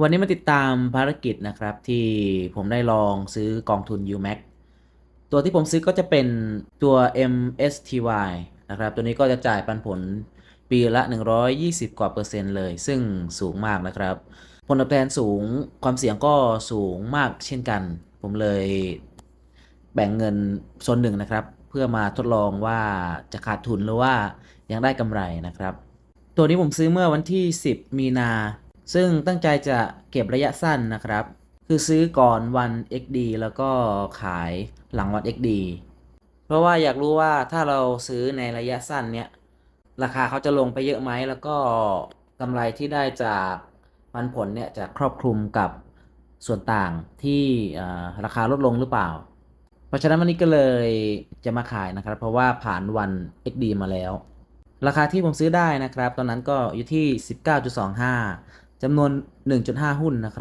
วันนี้มาติดตามภารกิจนะครับที่ผมได้ลองซื้อกองทุน UMAX ตัวที่ผมซื้อก็จะเป็นตัว MSTY นะครับ ตัวนี้ก็จะจ่ายปันผลปีละ 120 กว่าเปอร์เซ็นต์เลย ซึ่งสูงมากนะครับ ผลตอบแทนสูงความเสี่ยงก็สูงมากเช่นกัน ผมเลยแบ่งเงินส่วนหนึ่งนะครับ เพื่อมาทดลองว่าจะขาดทุนหรือว่ายังได้กำไรนะครับ ตัวนี้ผมซื้อเมื่อวันที่ 10 มีนา ซึ่งตั้งใจจะเก็บระยะสั้นนะครับ คือซื้อก่อนวัน XD แล้วก็ขายหลังวัน XD เพราะว่าอยากรู้ว่าถ้าเราซื้อในระยะสั้นเนี่ยราคาเขาจะลงไปเยอะไหมแล้วก็กำไรที่ได้จากปันผลเนี่ยจะครอบคลุมกับส่วนต่างที่ราคาลดลงหรือเปล่า เพราะฉะนั้นวันนี้ก็เลยจะมาขายนะครับ เพราะว่าผ่านวัน XD มาแล้ว ราคาที่ผมซื้อได้นะครับ ตอนนั้นก็อยู่ที่ 19.25 จำนวน 1.5 หุ้นนะครับ